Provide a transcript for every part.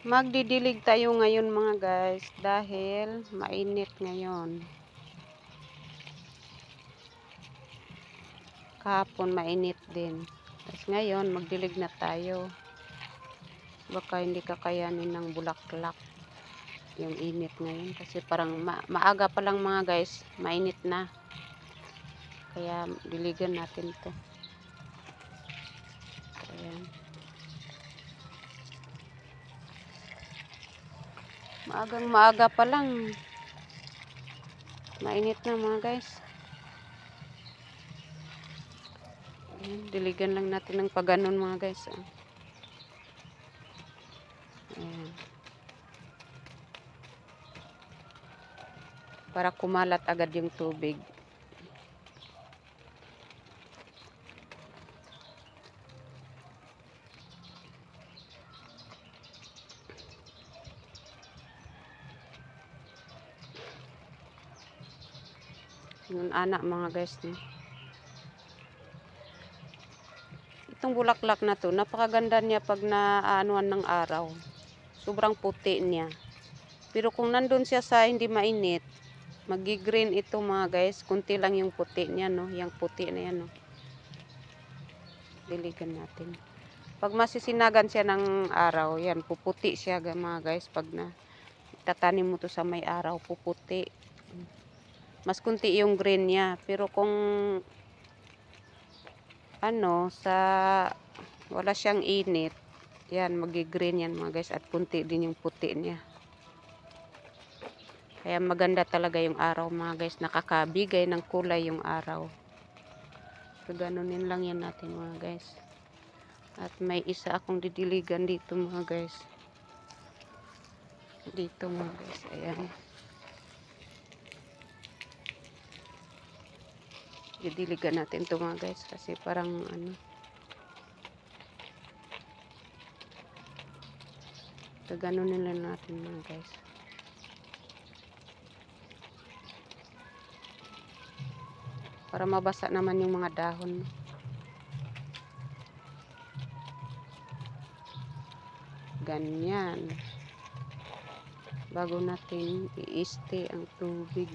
Magdidilig tayo ngayon mga guys dahil mainit ngayon. Kahapon mainit din. Tapos ngayon magdilig na tayo. Baka hindi kakayanin ng bulaklak yung init ngayon kasi parang ma- maaga pa lang mga guys mainit na kaya diligan natin to maagang maaga pa lang mainit na mga guys ayan, diligan lang natin ng paganon mga guys ah. ayan para kumalat agad yung tubig. Yun anak mga guys ni. Itong bulaklak na to, napakaganda niya pag naaanuan ng araw. Sobrang puti niya. Pero kung nandun siya sa hindi mainit, Magi-green ito mga guys. Kunti lang yung puti niya, no? Yung puti na yan, no? Diligan natin. Pag masisinagan siya ng araw, yan, puputi siya mga guys. Pag na tatanim mo to sa may araw, puputi. Mas kunti yung green niya. Pero kung ano, sa wala siyang init, yan, magi-green yan mga guys. At kunti din yung puti niya. Kaya maganda talaga yung araw mga guys. Nakakabigay ng kulay yung araw. So, ganunin lang yan natin mga guys. At may isa akong didiligan dito mga guys. Dito mga guys. Ayan. Didiligan natin to mga guys. Kasi parang ano. So, ganunin lang natin mga guys. para mabasa naman yung mga dahon ganyan bago natin i-este ang tubig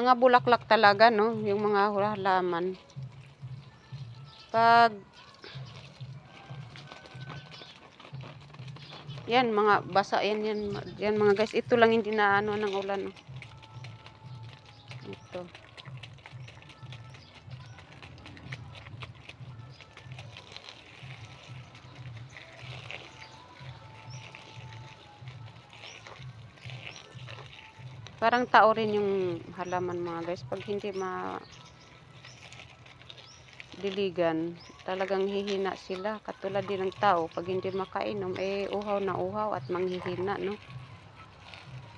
mga bulaklak talaga no? Yung mga halaman. Pag yan mga basa yan yan, yan mga guys. Ito lang hindi na ano ng ulan no? ito Parang tao rin yung halaman mga guys. Pag hindi ma diligan, talagang hihina sila. Katulad din ng tao. Pag hindi makainom, eh uhaw na uhaw at manghihina, no?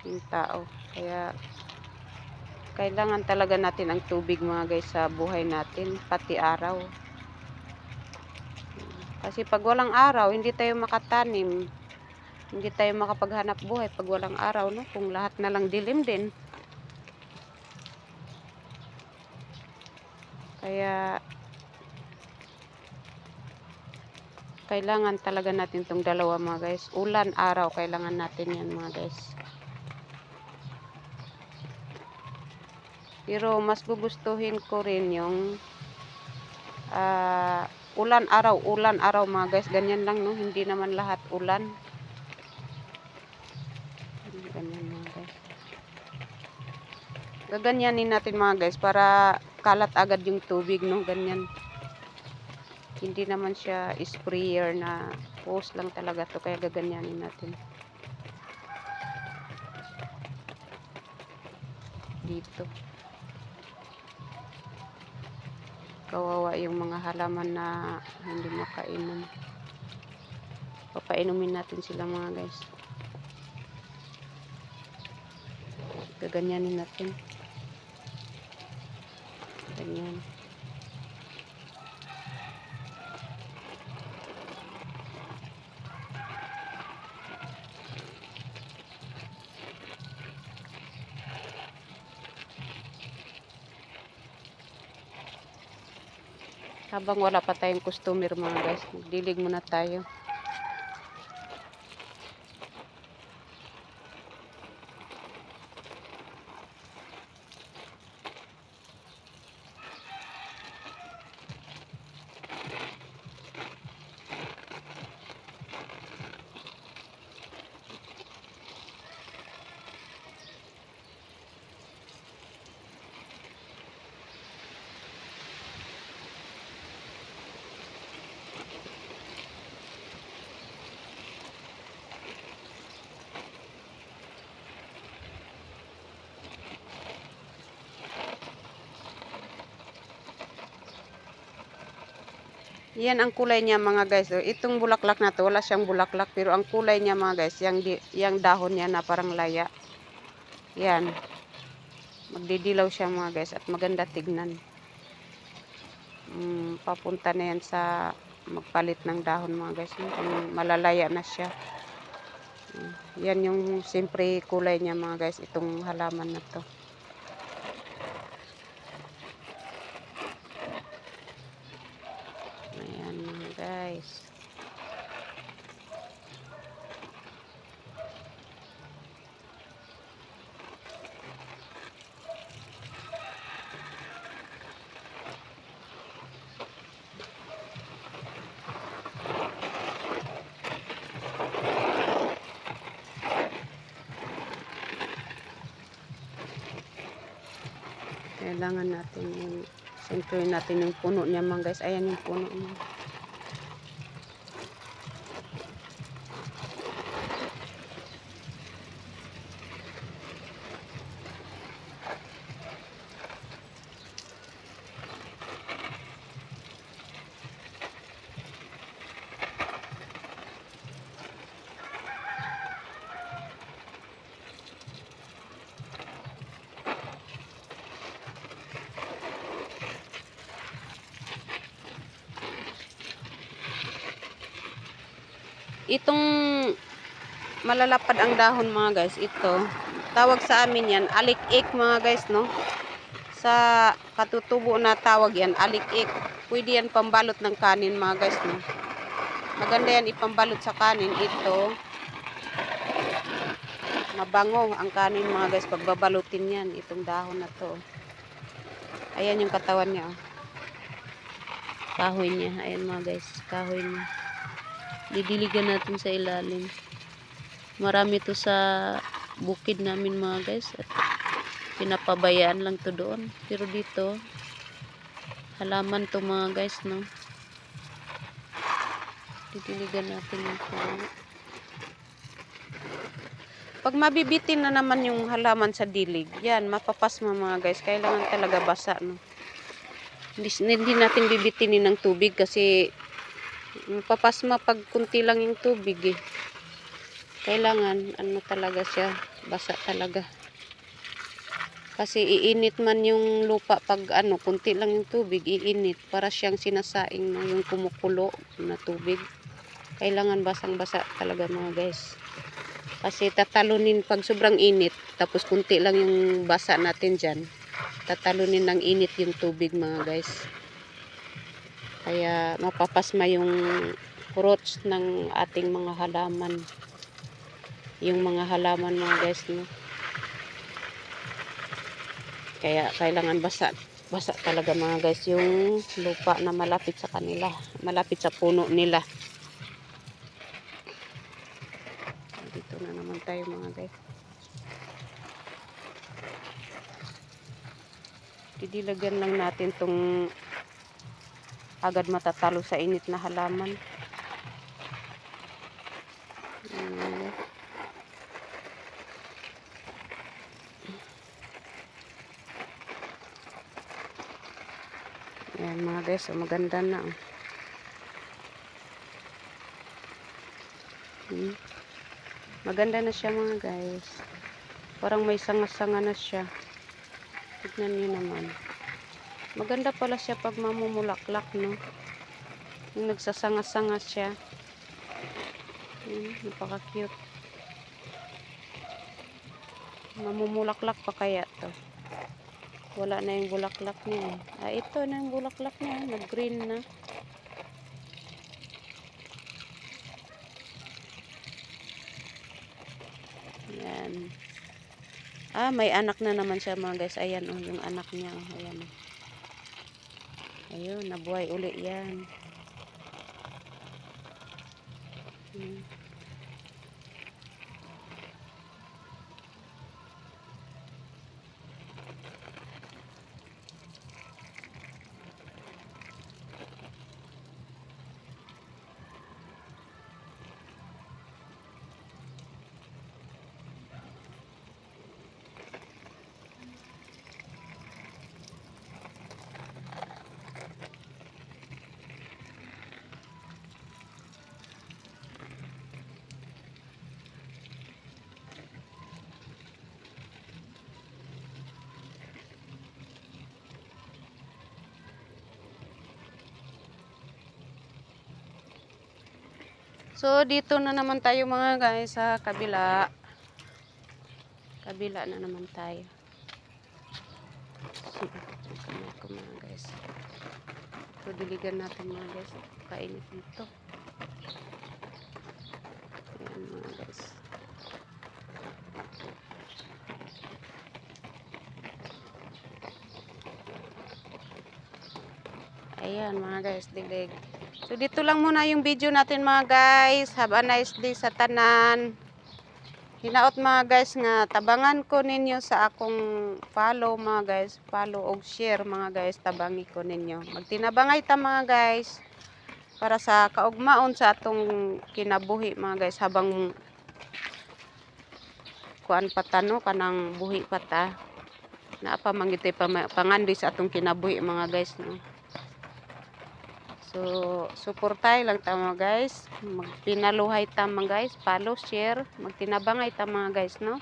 Yung tao. Kaya, kailangan talaga natin ang tubig mga guys sa buhay natin. Pati araw. Kasi pag walang araw, hindi tayo makatanim hindi tayo makapaghanap buhay pag walang araw no? Kung lahat na lang dilim din. Kaya kailangan talaga natin tong dalawa mga guys. Ulan araw kailangan natin yan mga guys. Pero mas gugustuhin ko rin yung uh, ulan araw ulan araw mga guys. Ganyan lang no? Hindi naman lahat ulan gaganyanin natin mga guys para kalat agad yung tubig no? Ganyan. Hindi naman siya sprayer na hose lang talaga to kaya gaganyanin natin. Dito. Kawawa yung mga halaman na hindi makainom. Papainumin natin sila mga guys. Gaganyanin natin Ganyan. habang wala pa tayong customer mga guys, magdilig muna tayo. Yan ang kulay niya mga guys. Oh, Itong bulaklak na to, wala siyang bulaklak. Pero ang kulay niya mga guys, yung, yung dahon niya na parang laya. Yan. Magdidilaw siya mga guys at maganda tignan. Mm, papunta na yan sa magpalit ng dahon mga guys. Kung malalaya na siya. Mm, Yan yung siyempre kulay niya mga guys. Itong halaman na to. Ayan guys. Kailangan natin yung siyempre natin yung puno niya mga guys. Ayan yung puno niya. Itong malalapad ang dahon mga guys, ito, tawag sa amin yan, alik-ik mga guys, no? Sa katutubo na tawag yan, alik-ik. Pwede yan pambalot ng kanin mga guys, no? Maganda yan ipambalot sa kanin. Ito, mabango ang kanin mga guys, pagbabalutin yan, itong dahon na to. Ayan yung katawan niya, oh. Kahoy niya, ayan mga guys, kahoy niya didiligan natin sa ilalim. Marami to sa bukid namin mga guys at pinapabayaan lang to doon. Pero dito halaman to mga guys no? Didiligan natin yung puno. Pag mabibitin na naman yung halaman sa dilig yan mapapasma mga guys. Kailangan talaga basa no? Hindi, hindi natin bibitinin ng tubig kasi mapapasma pag kunti lang yung tubig eh. Kailangan, ano talaga siya, basa talaga. Kasi iinit man yung lupa pag ano, kunti lang yung tubig, iinit. Para siyang sinasaing na yung kumukulo na tubig. Kailangan basang-basa talaga mga guys. Kasi tatalunin pag sobrang init, tapos kunti lang yung basa natin dyan. Tatalunin ng init yung tubig mga guys. Kaya mapapasma yung roots ng ating mga halaman. Yung mga halaman mga guys, no. Kaya kailangan basa basa talaga mga guys yung lupa na malapit sa kanila, malapit sa puno nila. Dito na naman tayo mga guys. Didilagan lang natin tong agad matatalo sa init na halaman. Ayan mga guys, maganda na. Hmm. Maganda na siya mga guys. Parang may sanga-sanga na siya. Tignan niyo naman. Maganda pala siya pag mamumulaklak, no? Yung nagsasanga-sanga siya. Hmm, napaka-cute. Mamumulaklak pa kaya to. Wala na yung bulaklak niya. eh. Ah, ito na yung bulaklak niya. Nag-green na. Yan. Ah, may anak na naman siya mga guys. Ayan oh, yung anak niya. Oh. Ayan. oh. Ayun, nabuhay uli yan. Hmm. So, dito na naman tayo mga guys sa kabila. Kabila na naman tayo. Kamay ko mga guys. So, diligan natin mga guys. Kainit dito. Ayan mga guys. Ayan mga guys, dilig. So dito lang muna yung video natin mga guys. Have a nice day sa tanan. Hinaot mga guys nga tabangan ko ninyo sa akong follow mga guys. Follow og share mga guys. Tabangi ko ninyo. Magtinabangay ta mga guys. Para sa kaugmaon sa atong kinabuhi mga guys. Habang kuan patano kanang buhi pata. Naapa mangiti pa pangandoy sa atong kinabuhi mga guys no. So, suportay lang ta mga guys. Magpinaluhay ta mga guys. Follow, share. Magtinabangay ta mga guys, no?